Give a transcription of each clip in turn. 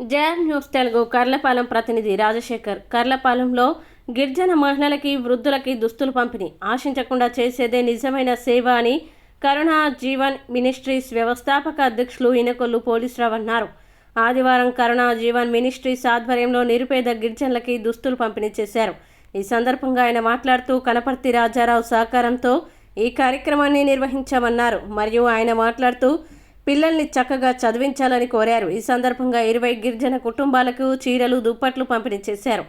JR news Telugu Karlapalem ప్రతినిధి రాజశేఖర్. కర్లపాలెంలో గిరిజన మహిళలకి వృద్ధులకి దుస్తులు పంపిణీ. ఆశించకుండా చేసేదే నిజమైన సేవ అని కరుణా జీవన్ మినిస్ట్రీస్ వ్యవస్థాపక అధ్యక్షులు ఇనకొల్లు పోలీసురావు అన్నారు. ఆదివారం కరుణా జీవన్ మినిస్ట్రీస్ ఆధ్వర్యంలో నిరుపేద గిరిజనులకి దుస్తులు పంపిణీ చేశారు. ఈ సందర్భంగా ఆయన మాట్లాడుతూ కనపర్తి రాజారావు సహకారంతో ఈ కార్యక్రమాన్ని నిర్వహించామన్నారు. మరియు ఆయన మాట్లాడుతూ పిల్లల్ని చక్కగా చదివించాలని కోరారు. ఈ సందర్భంగా ఇరవై గిరిజన కుటుంబాలకు చీరలు దుప్పట్లు పంపిణీ చేశారు.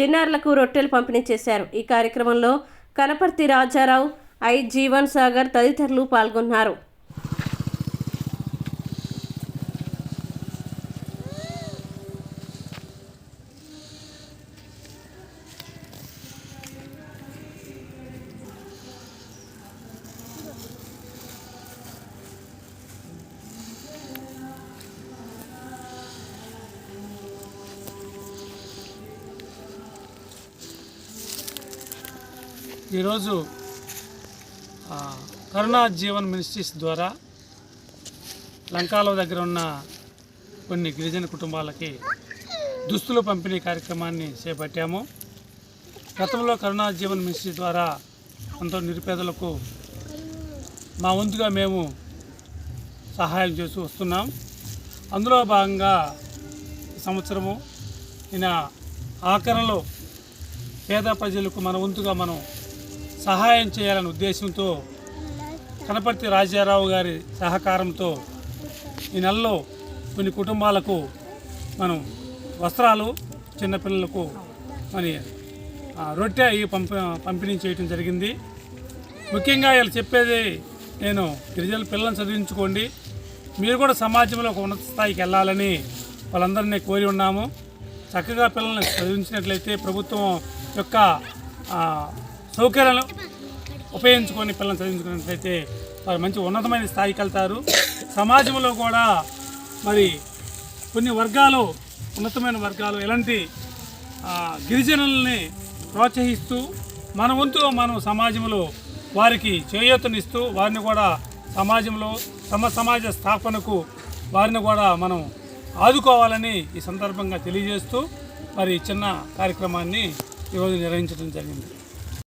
చిన్నారులకు రొట్టెలు పంపిణీ చేశారు. ఈ కార్యక్రమంలో కనపర్తి రాజారావు ఐ జీవన్ సాగర్ తదితరులు పాల్గొన్నారు. ఈరోజు కరుణా జీవన్ మినిస్ట్రీస్ ద్వారా లంకాలో దగ్గర ఉన్న కొన్ని గిరిజన కుటుంబాలకి దుస్తులు పంపిణీ కార్యక్రమాన్ని చేపట్టాము. గతంలో కరుణా జీవన్ మినిస్ట్రీ ద్వారా ఎంతో నిరుపేదలకు మా వంతుగా మేము సహాయం చేస్తూ వస్తున్నాం. అందులో భాగంగా సంవత్సరము ఈయన ఆఖరణలో పేద ప్రజలకు మన వంతుగా మనం సహాయం చేయాలనే ఉద్దేశంతో కనపర్తి రాజారావు గారి సహకారంతో ఈ నెలలో కొన్ని కుటుంబాలకు మనం వస్త్రాలు చిన్నపిల్లలకు మరి రొట్టె అవి పంప పంపిణీ చేయడం జరిగింది. ముఖ్యంగా వీళ్ళు చెప్పేది నేను గిరిజన పిల్లలను చదివించుకోండి. మీరు కూడా సమాజంలో ఒక ఉన్నత స్థాయికి వెళ్ళాలని వాళ్ళందరినీ కోరి ఉన్నాము. చక్కగా పిల్లల్ని చదివించినట్లయితే ప్రభుత్వం యొక్క సౌకర్యాలను ఉపయోగించుకొని పిల్లల్ని చదివించుకున్నట్లయితే వారు మంచి ఉన్నతమైన స్థాయికి వెళ్తారు. సమాజంలో కూడా మరి కొన్ని వర్గాలు ఉన్నతమైన వర్గాలు ఇలాంటి గిరిజనుల్ని ప్రోత్సహిస్తూ మన వంతు మనం సమాజంలో వారికి చేయూతనిస్తూ వారిని కూడా సమాజంలో సమ సమాజ స్థాపనకు వారిని కూడా మనం ఆదుకోవాలని ఈ సందర్భంగా తెలియజేస్తూ మరి చిన్న కార్యక్రమాన్ని ఈరోజు నిర్వహించడం జరిగింది.